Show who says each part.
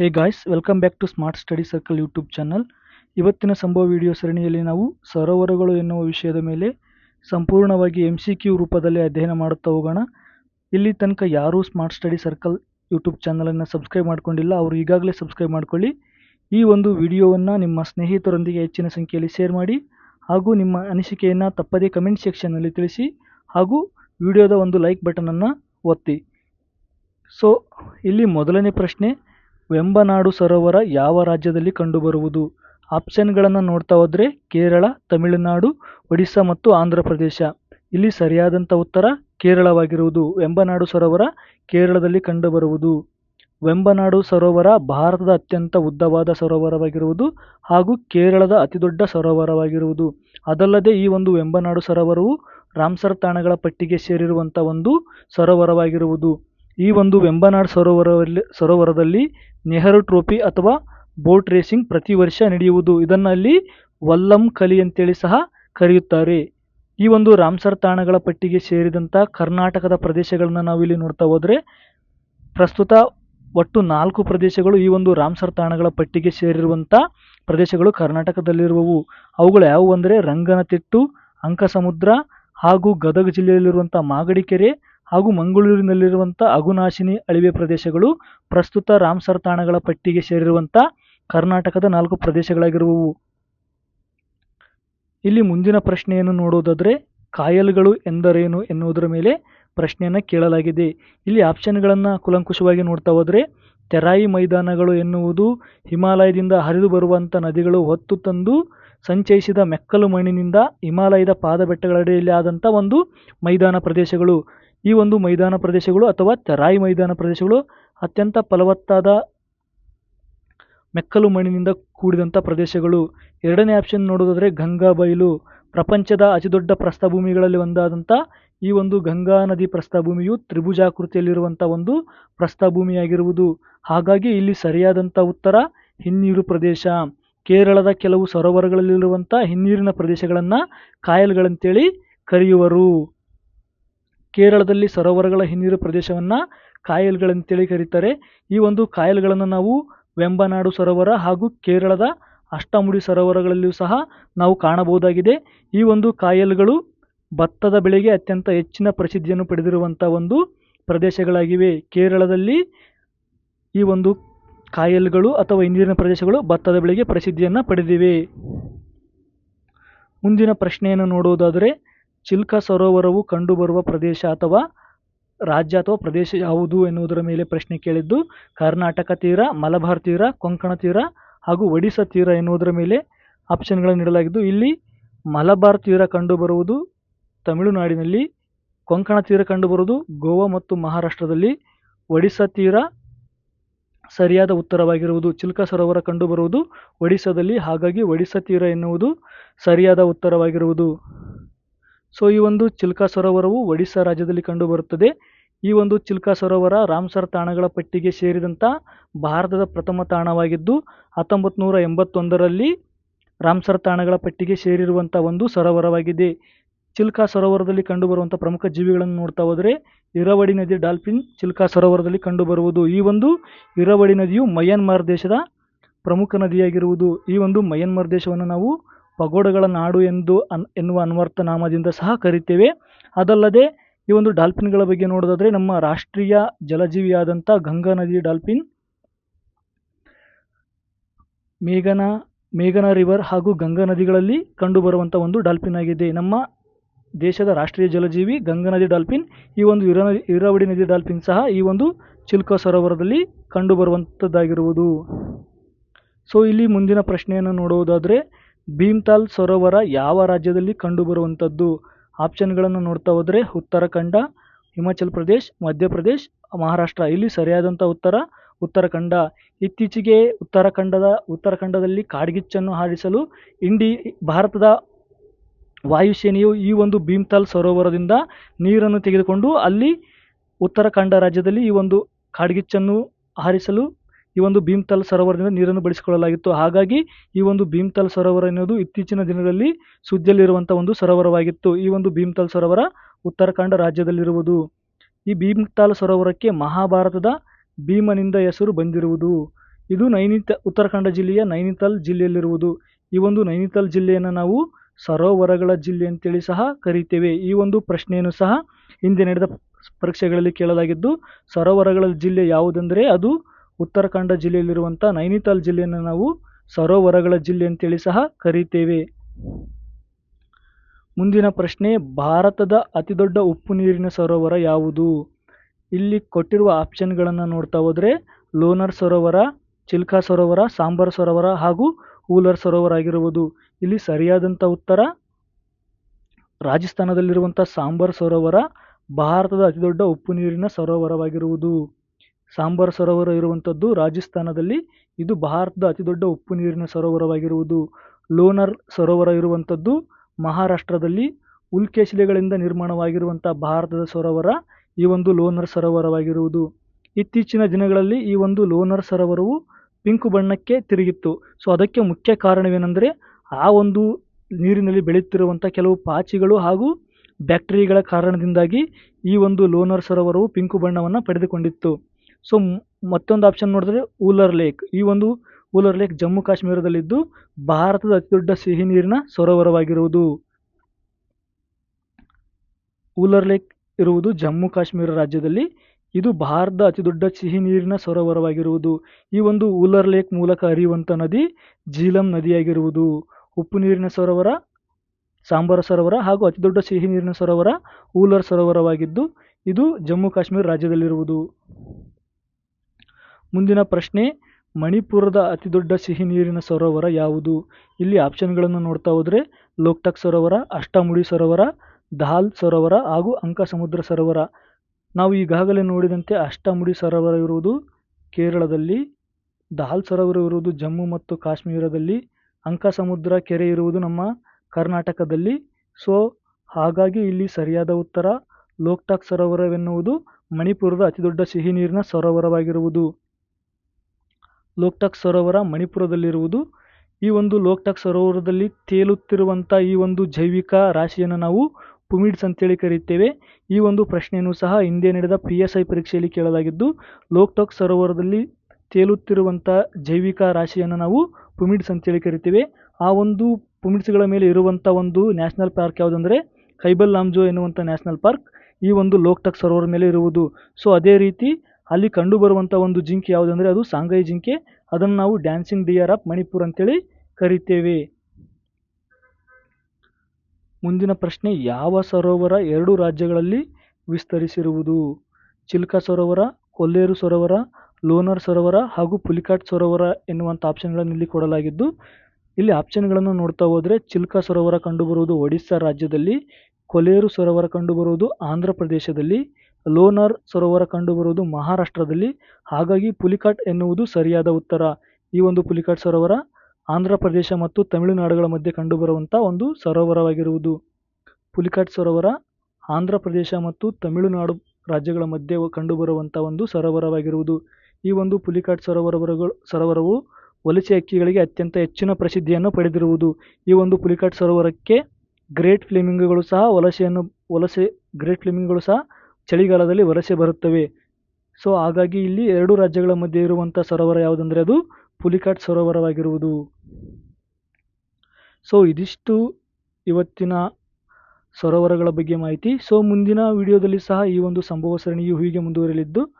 Speaker 1: Hey guys welcome back to smart study circle YouTube channel ಇವತ್ತಿನ ಸಂಭವ video ಸರಣಿಯಲ್ಲಿ ನಾವು ಸರೋವರಗಳು ಎನ್ನುವ ವಿಷಯದ ಮೇಲೆ ಸಂಪೂರ್ಣವಾಗಿ ಎಂ ಸಿ ಕ್ಯೂ ರೂಪದಲ್ಲಿ ಅಧ್ಯಯನ ಮಾಡುತ್ತಾ ಹೋಗೋಣ. ಇಲ್ಲಿ ತನಕ ಯಾರೂ ಸ್ಮಾರ್ಟ್ ಸ್ಟಡಿ ಸರ್ಕಲ್ ಯೂಟ್ಯೂಬ್ ಚಾನಲನ್ನು ಸಬ್ಸ್ಕ್ರೈಬ್ ಮಾಡ್ಕೊಂಡಿಲ್ಲ. ಅವರು ಈಗಾಗಲೇ ಸಬ್ಸ್ಕ್ರೈಬ್ ಮಾಡ್ಕೊಳ್ಳಿ. ಈ ಒಂದು ವಿಡಿಯೋವನ್ನು ನಿಮ್ಮ ಸ್ನೇಹಿತರೊಂದಿಗೆ ಹೆಚ್ಚಿನ ಸಂಖ್ಯೆಯಲ್ಲಿ ಶೇರ್ ಮಾಡಿ ಹಾಗೂ ನಿಮ್ಮ ಅನಿಸಿಕೆಯನ್ನು ತಪ್ಪದೇ ಕಮೆಂಟ್ ಸೆಕ್ಷನ್ನಲ್ಲಿ ತಿಳಿಸಿ ಹಾಗೂ ವಿಡಿಯೋದ ಒಂದು ಲೈಕ್ ಬಟನನ್ನು ಒತ್ತಿ. ಸೊ ಇಲ್ಲಿ ಮೊದಲನೇ ಪ್ರಶ್ನೆ ವೆಂಬನಾಡು ಸರೋವರ ಯಾವ ರಾಜ್ಯದಲ್ಲಿ ಕಂಡುಬರುವುದು? ಆಪ್ಷನ್ಗಳನ್ನು ನೋಡ್ತಾ ಹೋದರೆ ಕೇರಳ, ತಮಿಳುನಾಡು ಒಡಿಶಾ ಮತ್ತು ಆಂಧ್ರ ಪ್ರದೇಶ. ಇಲ್ಲಿ ಸರಿಯಾದಂಥ ಉತ್ತರ ಕೇರಳವಾಗಿರುವುದು. ವೆಂಬನಾಡು ಸರೋವರ ಕೇರಳದಲ್ಲಿ ಕಂಡುಬರುವುದು. ವೆಂಬನಾಡು ಸರೋವರ ಭಾರತದ ಅತ್ಯಂತ ಉದ್ದವಾದ ಸರೋವರವಾಗಿರುವುದು ಹಾಗೂ ಕೇರಳದ ಅತಿದೊಡ್ಡ ಸರೋವರವಾಗಿರುವುದು. ಅದಲ್ಲದೆ ಈ ಒಂದು ವೆಂಬನಾಡು ಸರೋವರವು ರಾಮ್ಸರ್ ತಾಣಗಳ ಪಟ್ಟಿಗೆ ಸೇರಿರುವಂಥ ಒಂದು ಸರೋವರವಾಗಿರುವುದು. ಈ ಒಂದು ವೆಂಬನಾಡ್ ಸರೋವರದಲ್ಲಿ ಸರೋವರದಲ್ಲಿ ನೆಹರು ಟ್ರೋಫಿ ಅಥವಾ ಬೋಟ್ ರೇಸಿಂಗ್ ಪ್ರತಿ ವರ್ಷ ನಡೆಯುವುದು. ಇದನ್ನಲ್ಲಿ ವಲ್ಲಂ ಕಲಿ ಅಂತೇಳಿ ಸಹ ಕರೆಯುತ್ತಾರೆ. ಈ ಒಂದು ರಾಮ್ಸರ್ ತಾಣಗಳ ಪಟ್ಟಿಗೆ ಸೇರಿದಂಥ ಕರ್ನಾಟಕದ ಪ್ರದೇಶಗಳನ್ನು ನಾವು ಇಲ್ಲಿ ನೋಡ್ತಾ ಹೋದರೆ, ಪ್ರಸ್ತುತ ಒಟ್ಟು ನಾಲ್ಕು ಪ್ರದೇಶಗಳು ಈ ಒಂದು ರಾಮ್ಸರ್ ತಾಣಗಳ ಪಟ್ಟಿಗೆ ಸೇರಿರುವಂಥ ಪ್ರದೇಶಗಳು ಕರ್ನಾಟಕದಲ್ಲಿರುವವು. ಅವುಗಳು ಯಾವುವು ಅಂದರೆ ರಂಗನತಿಟ್ಟು, ಅಂಕಸಮುದ್ರ ಹಾಗೂ ಗದಗ ಜಿಲ್ಲೆಯಲ್ಲಿರುವಂಥ ಮಾಗಡಿ ಕೆರೆ ಹಾಗೂ ಮಂಗಳೂರಿನಲ್ಲಿರುವಂಥ ಅಗುನಾಶಿನಿ ಅಳಿವೆ ಪ್ರದೇಶಗಳು ಪ್ರಸ್ತುತ ರಾಮ್ಸರ್ ತಾಣಗಳ ಪಟ್ಟಿಗೆ ಸೇರಿರುವಂಥ ಕರ್ನಾಟಕದ ನಾಲ್ಕು ಪ್ರದೇಶಗಳಾಗಿರುವವು. ಇಲ್ಲಿ ಮುಂದಿನ ಪ್ರಶ್ನೆಯನ್ನು ನೋಡೋದಾದರೆ ಕಾಯಲ್ಗಳು ಎಂದರೇನು ಎನ್ನುವುದರ ಮೇಲೆ ಪ್ರಶ್ನೆಯನ್ನು ಕೇಳಲಾಗಿದೆ. ಇಲ್ಲಿ ಆಪ್ಷನ್ಗಳನ್ನು ಕುಲಂಕುಷವಾಗಿ ನೋಡ್ತಾ ಹೋದರೆ ತೆರಾಯಿ ಮೈದಾನಗಳು ಎನ್ನುವುದು ಹಿಮಾಲಯದಿಂದ ಹರಿದು ಬರುವಂಥ ನದಿಗಳು ಹೊತ್ತು ತಂದು ಸಂಚಯಿಸಿದ ಮೆಕ್ಕಲು ಮಣ್ಣಿನಿಂದ ಹಿಮಾಲಯದ ಪಾದಬೆಟ್ಟಗಳಡಿಯಲ್ಲಿ ಆದಂಥ ಒಂದು ಮೈದಾನ ಪ್ರದೇಶಗಳು. ಈ ಒಂದು ಮೈದಾನ ಪ್ರದೇಶಗಳು ಅಥವಾ ತರಾಯಿ ಮೈದಾನ ಪ್ರದೇಶಗಳು ಅತ್ಯಂತ ಫಲವತ್ತಾದ ಮೆಕ್ಕಲು ಮಣ್ಣಿನಿಂದ ಕೂಡಿದಂಥ ಪ್ರದೇಶಗಳು. ಎರಡನೇ ಆಪ್ಷನ್ ನೋಡೋದಾದರೆ ಗಂಗಾ ಬಯಲು, ಪ್ರಪಂಚದ ಅತಿದೊಡ್ಡ ಪ್ರಸ್ಥಭೂಮಿಗಳಲ್ಲಿ ಒಂದಾದಂಥ ಈ ಒಂದು ಗಂಗಾ ನದಿ ಪ್ರಸ್ಥಭೂಮಿಯು ತ್ರಿಭುಜಾಕೃತಿಯಲ್ಲಿರುವಂಥ ಒಂದು ಪ್ರಸ್ಥಭೂಮಿಯಾಗಿರುವುದು. ಹಾಗಾಗಿ ಇಲ್ಲಿ ಸರಿಯಾದಂಥ ಉತ್ತರ ಹಿನ್ನೀರು ಪ್ರದೇಶ. ಕೇರಳದ ಕೆಲವು ಸರೋವರಗಳಲ್ಲಿರುವಂಥ ಹಿನ್ನೀರಿನ ಪ್ರದೇಶಗಳನ್ನು ಕಾಯಲ್ಗಳಂತೇಳಿ ಕರೆಯುವರು. ಕೇರಳದಲ್ಲಿ ಸರೋವರಗಳ ಹಿನ್ನೀರು ಪ್ರದೇಶವನ್ನು ಕಾಯಲ್ಗಳಂತೇಳಿ ಕರೀತಾರೆ. ಈ ಒಂದು ಕಾಯಲ್ಗಳನ್ನು ನಾವು ವೆಂಬನಾಡು ಸರೋವರ ಹಾಗೂ ಕೇರಳದ ಅಷ್ಟಮುಡಿ ಸರೋವರಗಳಲ್ಲಿಯೂ ಸಹ ನಾವು ಕಾಣಬಹುದಾಗಿದೆ. ಈ ಒಂದು ಕಾಯಲ್ಗಳು ಭತ್ತದ ಬೆಳೆಗೆ ಅತ್ಯಂತ ಹೆಚ್ಚಿನ ಪ್ರಸಿದ್ಧಿಯನ್ನು ಪಡೆದಿರುವಂಥ ಒಂದು ಪ್ರದೇಶಗಳಾಗಿವೆ. ಕೇರಳದಲ್ಲಿ ಈ ಒಂದು ಕಾಯಲ್ಗಳು ಅಥವಾ ಹಿನ್ನೀರಿನ ಪ್ರದೇಶಗಳು ಭತ್ತದ ಬೆಳೆಗೆ ಪ್ರಸಿದ್ಧಿಯನ್ನು ಪಡೆದಿವೆ. ಮುಂದಿನ ಪ್ರಶ್ನೆಯನ್ನು ನೋಡುವುದಾದರೆ ಚಿಲ್ಕ ಸರೋವರವು ಕಂಡುಬರುವ ಪ್ರದೇಶ ಅಥವಾ ರಾಜ್ಯ ಅಥವಾ ಪ್ರದೇಶ ಯಾವುದು ಎನ್ನುವುದರ ಮೇಲೆ ಪ್ರಶ್ನೆ ಕೇಳಿದ್ದು, ಕರ್ನಾಟಕ ತೀರ, ಮಲಬಾರ್ ತೀರ, ಕೊಂಕಣ ತೀರ ಹಾಗೂ ಒಡಿಶಾ ತೀರ ಎನ್ನುವುದರ ಮೇಲೆ ಆಪ್ಷನ್ಗಳನ್ನು ನೀಡಲಾಗಿದ್ದು, ಇಲ್ಲಿ ಮಲಬಾರ್ ತೀರ ಕಂಡುಬರುವುದು ತಮಿಳುನಾಡಿನಲ್ಲಿ, ಕೊಂಕಣ ತೀರ ಕಂಡುಬರುವುದು ಗೋವಾ ಮತ್ತು ಮಹಾರಾಷ್ಟ್ರದಲ್ಲಿ ಒಡಿಶಾ ತೀರ ಸರಿಯಾದ ಉತ್ತರವಾಗಿರುವುದು ಚಿಲ್ಕ ಸರೋವರ ಕಂಡುಬರುವುದು ಒಡಿಶಾದಲ್ಲಿ ಹಾಗಾಗಿ ಒಡಿಶಾ ತೀರ ಎನ್ನುವುದು ಸರಿಯಾದ ಉತ್ತರವಾಗಿರುವುದು. ಸೊ ಈ ಒಂದು ಚಿಲ್ಕಾ ಸರೋವರವು ಒಡಿಶಾ ರಾಜ್ಯದಲ್ಲಿ ಕಂಡುಬರುತ್ತದೆ. ಈ ಒಂದು ಚಿಲ್ಕಾ ಸರೋವರ ರಾಮ್ಸರ್ ತಾಣಗಳ ಪಟ್ಟಿಗೆ ಸೇರಿದಂಥ ಭಾರತದ ಪ್ರಥಮ ತಾಣವಾಗಿದ್ದು ಹತ್ತೊಂಬತ್ತು ನೂರ ರಾಮ್ಸರ್ ತಾಣಗಳ ಪಟ್ಟಿಗೆ ಸೇರಿರುವಂಥ ಒಂದು ಸರೋವರವಾಗಿದೆ. ಚಿಲ್ಕಾ ಸರೋವರದಲ್ಲಿ ಕಂಡುಬರುವಂಥ ಪ್ರಮುಖ ಜೀವಿಗಳನ್ನು ನೋಡ್ತಾ ಹೋದರೆ ಇರವಡಿ ನದಿ ಡಾಲ್ಫಿನ್ ಚಿಲ್ಕಾ ಸರೋವರದಲ್ಲಿ ಕಂಡುಬರುವುದು. ಈ ಒಂದು ಇರವಡಿ ನದಿಯು ಮಯನ್ಮಾರ್ ದೇಶದ ಪ್ರಮುಖ ನದಿಯಾಗಿರುವುದು. ಈ ಒಂದು ಮಯನ್ಮಾರ್ ದೇಶವನ್ನು ನಾವು ಪಗೋಡಗಳ ನಾಡು ಎಂದು ಅನ್, ಎನ್ನುವ ಅನ್ವರ್ಥ ನಾಮದಿಂದ ಸಹ ಕರಿತೇವೆ. ಅದಲ್ಲದೆ ಈ ಒಂದು ಡಾಲ್ಫಿನ್ಗಳ ಬಗ್ಗೆ ನೋಡೋದಾದರೆ ನಮ್ಮ ರಾಷ್ಟ್ರೀಯ ಜಲಜೀವಿಯಾದಂಥ ಗಂಗಾ ನದಿ ಡಾಲ್ಫಿನ್, ಮೇಘನಾ, ಮೇಘನ ರಿವರ್ ಹಾಗೂ ಗಂಗಾ ನದಿಗಳಲ್ಲಿ ಕಂಡುಬರುವಂಥ ಒಂದು ಡಾಲ್ಫಿನ್ ಆಗಿದೆ. ನಮ್ಮ ದೇಶದ ರಾಷ್ಟ್ರೀಯ ಜಲಜೀವಿ ಗಂಗಾ ನದಿ ಡಾಲ್ಫಿನ್, ಈ ಒಂದು ಇರ, ಇರಾವಡಿ ನದಿ ಡಾಲ್ಫಿನ್ ಸಹ ಈ ಒಂದು ಚಿಲ್ಕ ಸರೋವರದಲ್ಲಿ ಕಂಡುಬರುವಂಥದ್ದಾಗಿರುವುದು. ಸೊ, ಇಲ್ಲಿ ಮುಂದಿನ ಪ್ರಶ್ನೆಯನ್ನು ನೋಡುವುದಾದರೆ ಭೀಮ್ತಾಲ್ ಸರೋವರ ಯಾವ ರಾಜ್ಯದಲ್ಲಿ ಕಂಡುಬರುವಂಥದ್ದು? ಆಪ್ಷನ್ಗಳನ್ನು ನೋಡ್ತಾ ಹೋದರೆ ಉತ್ತರಾಖಂಡ, ಹಿಮಾಚಲ್ ಪ್ರದೇಶ್ ಮಧ್ಯಪ್ರದೇಶ್ ಮಹಾರಾಷ್ಟ್ರ. ಇಲ್ಲಿ ಸರಿಯಾದಂಥ ಉತ್ತರ ಉತ್ತರಾಖಂಡ. ಇತ್ತೀಚೆಗೆ ಉತ್ತರಾಖಂಡದ ಉತ್ತರಾಖಂಡದಲ್ಲಿ ಕಾಡ್ಗಿಚ್ಚನ್ನು ಹಾರಿಸಲು ಇಂಡಿ ಭಾರತದ ವಾಯುಸೇನೆಯು ಈ ಒಂದು ಭೀಮ್ತಾಲ್ ಸರೋವರದಿಂದ ನೀರನ್ನು ತೆಗೆದುಕೊಂಡು ಅಲ್ಲಿ ಉತ್ತರಾಖಂಡ ರಾಜ್ಯದಲ್ಲಿ ಈ ಒಂದು ಕಾಡ್ಗಿಚ್ಚನ್ನು ಹಾರಿಸಲು ಈ ಒಂದು ಭೀಮ್ತಾಲ್ ಸರೋವರದಿಂದ ನೀರನ್ನು ಬಳಸಿಕೊಳ್ಳಲಾಗಿತ್ತು ಹಾಗಾಗಿ ಈ ಒಂದು ಭೀಮ್ತಾಲ್ ಸರೋವರ ಎನ್ನುವುದು ಇತ್ತೀಚಿನ ದಿನಗಳಲ್ಲಿ ಸುದ್ದಿಯಲ್ಲಿರುವಂಥ ಒಂದು ಸರೋವರವಾಗಿತ್ತು. ಈ ಒಂದು ಭೀಮ್ತಾಲ್ ಸರೋವರ ಉತ್ತರಾಖಂಡ ರಾಜ್ಯದಲ್ಲಿರುವುದು. ಈ ಭೀಮ್ತಾಲ್ ಸರೋವರಕ್ಕೆ ಮಹಾಭಾರತದ ಭೀಮನಿಂದ ಹೆಸರು ಬಂದಿರುವುದು. ಇದು ನೈನಿತ, ಉತ್ತರಾಖಂಡ ಜಿಲ್ಲೆಯ ನೈನಿತಾಲ್ ಜಿಲ್ಲೆಯಲ್ಲಿರುವುದು. ಈ ಒಂದು ನೈನಿತಾಲ್ ಜಿಲ್ಲೆಯನ್ನು ನಾವು ಸರೋವರಗಳ ಜಿಲ್ಲೆ ಅಂತೇಳಿ ಸಹ ಕರೀತೇವೆ. ಈ ಒಂದು ಪ್ರಶ್ನೆಯನ್ನು ಸಹ ಹಿಂದೆ ನಡೆದ ಪರೀಕ್ಷೆಗಳಲ್ಲಿ ಕೇಳಲಾಗಿದ್ದು, ಸರೋವರಗಳ ಜಿಲ್ಲೆ ಯಾವುದೆಂದರೆ ಅದು ಉತ್ತರಾಖಂಡ ಜಿಲ್ಲೆಯಲ್ಲಿರುವಂಥ ನೈನಿತಾಲ್ ಜಿಲ್ಲೆಯನ್ನು ನಾವು ಸರೋವರಗಳ ಜಿಲ್ಲೆ ಅಂತೇಳಿ ಸಹ ಕರೀತೇವೆ. ಮುಂದಿನ ಪ್ರಶ್ನೆ, ಭಾರತದ ಅತಿದೊಡ್ಡ ಉಪ್ಪು ನೀರಿನ ಸರೋವರ ಯಾವುದು? ಇಲ್ಲಿ ಕೊಟ್ಟಿರುವ ಆಪ್ಷನ್ಗಳನ್ನು ನೋಡ್ತಾ ಹೋದರೆ, ಲೋನರ್ ಸರೋವರ, ಚಿಲ್ಕಾ ಸರೋವರ, ಸಾಂಬಾರ್ ಸರೋವರ ಹಾಗೂ ಹೂಲರ್ ಸರೋವರ ಆಗಿರುವುದು ಇಲ್ಲಿ ಸರಿಯಾದಂಥ ಉತ್ತರ ರಾಜಸ್ಥಾನದಲ್ಲಿರುವಂಥ ಸಾಂಬರ್ ಸರೋವರ ಭಾರತದ ಅತಿದೊಡ್ಡ ಉಪ್ಪು ನೀರಿನ ಸರೋವರವಾಗಿರುವುದು. ಸಾಂಬರ್ ಸರೋವರ ಇರುವಂಥದ್ದು ರಾಜಸ್ಥಾನದಲ್ಲಿ. ಇದು ಭಾರತದ ಅತಿದೊಡ್ಡ ಉಪ್ಪು ನೀರಿನ ಸರೋವರವಾಗಿರುವುದು. ಲೋನರ್ ಸರೋವರ ಇರುವಂಥದ್ದು ಮಹಾರಾಷ್ಟ್ರದಲ್ಲಿ. ಉಲ್ಕೆಶಿಲೆಗಳಿಂದ ನಿರ್ಮಾಣವಾಗಿರುವಂಥ ಭಾರತದ ಸರೋವರ ಈ ಒಂದು ಲೋನರ್ ಸರೋವರವಾಗಿರುವುದು. ಇತ್ತೀಚಿನ ದಿನಗಳಲ್ಲಿ ಈ ಒಂದು ಲೋನರ್ ಸರೋವರವು ಪಿಂಕು ಬಣ್ಣಕ್ಕೆ ತಿರುಗಿತ್ತು. ಸೊ ಅದಕ್ಕೆ ಮುಖ್ಯ ಕಾರಣವೇನೆಂದರೆ ಆ ಒಂದು ನೀರಿನಲ್ಲಿ ಬೆಳೆಯುತ್ತಿರುವಂಥ ಕೆಲವು ಪಾಚಿಗಳು ಹಾಗೂ ಬ್ಯಾಕ್ಟೀರಿಯಾಗಳ ಕಾರಣದಿಂದಾಗಿ ಈ ಒಂದು ಲೋನರ್ ಸರೋವರವು ಪಿಂಕು ಬಣ್ಣವನ್ನು ಪಡೆದುಕೊಂಡಿತ್ತು. ಸೊ ಮತ್ತೊಂದು ಆಪ್ಷನ್ ನೋಡಿದ್ರೆ ಊಲರ್ ಲೇಕ್ ಈ ಒಂದು ಊಲರ್ ಲೇಕ್ ಜಮ್ಮು ಕಾಶ್ಮೀರದಲ್ಲಿದ್ದು ಭಾರತದ ಅತಿದೊಡ್ಡ ಸಿಹಿ ನೀರಿನ ಸರೋವರವಾಗಿರುವುದು. ಊಲರ್ ಲೇಕ್ ಇರುವುದು ಜಮ್ಮು ಕಾಶ್ಮೀರ ರಾಜ್ಯದಲ್ಲಿ ಇದು ಭಾರತದ ಅತಿದೊಡ್ಡ ಸಿಹಿ ನೀರಿನ ಸರೋವರವಾಗಿರುವುದು. ಈ ಒಂದು ಊಲರ್ ಲೇಕ್ ಮೂಲಕ ಹರಿಯುವಂಥ ನದಿ ಜೀಲಂ ನದಿಯಾಗಿರುವುದು. ಉಪ್ಪು ನೀರಿನ ಸರೋವರ, ಸಾಂಬಾರ ಸರೋವರ ಹಾಗೂ ಅತಿದೊಡ್ಡ ಸಿಹಿ ನೀರಿನ ಸರೋವರ ಊಲರ್ ಸರೋವರವಾಗಿದ್ದು ಇದು ಜಮ್ಮು ಕಾಶ್ಮೀರ ರಾಜ್ಯದಲ್ಲಿರುವುದು. ಮುಂದಿನ ಪ್ರಶ್ನೆ, ಮಣಿಪುರದ ಅತಿದೊಡ್ಡ ಸಿಹಿ ನೀರಿನ ಸರೋವರ ಯಾವುದು? ಇಲ್ಲಿ ಆಪ್ಷನ್ಗಳನ್ನು ನೋಡ್ತಾ ಹೋದರೆ, ಲೋಕ್ಟಕ್ ಸರೋವರ, ಅಷ್ಟಮುಡಿ ಸರೋವರ, ದಾಲ್ ಸರೋವರ ಹಾಗೂ ಅಂಕ ಸಮುದ್ರ ಸರೋವರ. ನಾವು ಈಗಾಗಲೇ ನೋಡಿದಂತೆ ಅಷ್ಟಮುಡಿ ಸರೋವರ ಇರುವುದು ಕೇರಳದಲ್ಲಿ, ದಾಲ್ ಸರೋವರ ಇರುವುದು ಜಮ್ಮು ಮತ್ತು ಕಾಶ್ಮೀರದಲ್ಲಿ ಅಂಕ ಸಮುದ್ರ ಕೆರೆ ಇರುವುದು ನಮ್ಮ ಕರ್ನಾಟಕದಲ್ಲಿ. ಸೊ, ಹಾಗಾಗಿ ಇಲ್ಲಿ ಸರಿಯಾದ ಉತ್ತರ ಲೋಕ್ಟಾಕ್ ಸರೋವರವೆನ್ನುವುದು ಮಣಿಪುರದ ಅತಿದೊಡ್ಡ ಸಿಹಿ ನೀರಿನ ಸರೋವರವಾಗಿರುವುದು. ಲೋಕ್ಟಾಕ್ ಸರೋವರ ಮಣಿಪುರದಲ್ಲಿರುವುದು. ಈ ಒಂದು ಲೋಕ್ಟಾಕ್ ಸರೋವರದಲ್ಲಿ ತೇಲುತ್ತಿರುವಂಥ ಈ ಒಂದು ಜೈವಿಕ ರಾಶಿಯನ್ನು ನಾವು ಪುಮಿಡ್ಸ್ ಅಂತೇಳಿ ಕರೀತೇವೆ ಈ ಒಂದು ಪ್ರಶ್ನೆಯನ್ನು ಸಹ ಹಿಂದೆ ನಡೆದ ಪಿ ಎಸ್ ಐ ಪರೀಕ್ಷೆಯಲ್ಲಿ ಕೇಳಲಾಗಿದ್ದು, ಲೋಕ್ಟಾಕ್ ಸರೋವರದಲ್ಲಿ ತೇಲುತ್ತಿರುವಂಥ ಜೈವಿಕ ರಾಶಿಯನ್ನು ನಾವು ಪುಮಿಡ್ಸ್ ಅಂತೇಳಿ ಕರೀತೇವೆ ಆ ಒಂದು ಪುಮಿಡ್ಸ್ಗಳ ಮೇಲೆ ಇರುವಂಥ ಒಂದು ನ್ಯಾಷನಲ್ ಪಾರ್ಕ್ ಯಾವುದಂದರೆ ಕೈಬಲ್ ಲಾಂಜೋ ಎನ್ನುವಂಥ ನ್ಯಾಷನಲ್ ಪಾರ್ಕ್. ಈ ಒಂದು ಲೋಕ್ಟಾಕ್ ಸರೋವರ ಮೇಲೆ ಇರುವುದು. ಸೊ, ಅದೇ ರೀತಿ ಅಲ್ಲಿ ಕಂಡುಬರುವಂಥ ಒಂದು ಜಿಂಕೆ ಯಾವುದಂದರೆ ಅದು ಸಾಂಗೈ ಜಿಂಕೆ. ಅದನ್ನು ನಾವು ಡ್ಯಾನ್ಸಿಂಗ್ ಡಿಯರ್ ಆಫ್ ಮಣಿಪುರ್ ಅಂತೇಳಿ ಕರಿತೇವೆ. ಮುಂದಿನ ಪ್ರಶ್ನೆ, ಯಾವ ಸರೋವರ ಎರಡು ರಾಜ್ಯಗಳಲ್ಲಿ ವಿಸ್ತರಿಸಿರುವುದು? ಚಿಲ್ಕಾ ಸರೋವರ, ಕೊಲ್ಲೇರು ಸರೋವರ, ಲೋನರ್ ಸರೋವರ ಹಾಗೂ ಪುಲಿಕಾಟ್ ಸರೋವರ ಎನ್ನುವಂಥ ಆಪ್ಷನ್ಗಳನ್ನು ಇಲ್ಲಿ ಕೊಡಲಾಗಿದ್ದು, ಇಲ್ಲಿ ಆಪ್ಷನ್ಗಳನ್ನು ನೋಡ್ತಾ ಹೋದರೆ ಚಿಲ್ಕಾ ಸರೋವರ ಕಂಡುಬರುವುದು ಒಡಿಸ್ಸಾ ರಾಜ್ಯದಲ್ಲಿ ಕೊಲೇರು ಸರೋವರ ಕಂಡುಬರುವುದು ಆಂಧ್ರ ಪ್ರದೇಶದಲ್ಲಿ ಲೋನಾರ್ ಸರೋವರ ಕಂಡುಬರುವುದು ಮಹಾರಾಷ್ಟ್ರದಲ್ಲಿ. ಹಾಗಾಗಿ ಪುಲಿಕಾಟ್ ಎನ್ನುವುದು ಸರಿಯಾದ ಉತ್ತರ. ಈ ಒಂದು ಪುಲಿಕಾಟ್ ಸರೋವರ ಆಂಧ್ರ ಪ್ರದೇಶ ಮತ್ತು ತಮಿಳುನಾಡುಗಳ ಮಧ್ಯೆ ಕಂಡುಬರುವಂಥ ಒಂದು ಸರೋವರವಾಗಿರುವುದು. ಪುಲಿಕಾಟ್ ಸರೋವರ ಆಂಧ್ರ ಪ್ರದೇಶ ಮತ್ತು ತಮಿಳುನಾಡು ರಾಜ್ಯಗಳ ಮಧ್ಯೆ ಕಂಡುಬರುವಂಥ ಒಂದು ಸರೋವರವಾಗಿರುವುದು. ಈ ಒಂದು ಪುಲಿಕಾಟ್ ಸರೋವರಗಳು ಸರೋವರವು ವಲಸೆ ಹಕ್ಕಿಗಳಿಗೆ ಅತ್ಯಂತ ಹೆಚ್ಚಿನ ಪ್ರಸಿದ್ಧಿಯನ್ನು ಪಡೆದಿರುವುದು. ಈ ಒಂದು ಪುಲಿಕಾಟ್ ಸರೋವರಕ್ಕೆ ಗ್ರೇಟ್ ಫ್ಲೇಮಿಂಗ್ಗಳು ಸಹ ವಲಸೆಯನ್ನು ವಲಸೆ ಗ್ರೇಟ್ ಫ್ಲೇಮಿಂಗ್ಗಳು ಸಹ ಚಳಿಗಾಲದಲ್ಲಿ ವಲಸೆ ಬರುತ್ತವೆ. ಸೊ ಹಾಗಾಗಿ ಇಲ್ಲಿ ಎರಡು ರಾಜ್ಯಗಳ ಮಧ್ಯೆ ಇರುವಂಥ ಸರೋವರ ಯಾವುದಂದರೆ ಅದು ಪುಲಿಕಾಟ್ ಸರೋವರವಾಗಿರುವುದು. ಸೊ ಇದಿಷ್ಟು ಇವತ್ತಿನ ಸರೋವರಗಳ ಬಗ್ಗೆ ಮಾಹಿತಿ. ಸೊ ಮುಂದಿನ ವಿಡಿಯೋದಲ್ಲಿ ಸಹ ಈ ಒಂದು ಸಂಭವ ಸರಣಿಯು ಹೀಗೆ ಮುಂದುವರಿಯಲಿದ್ದು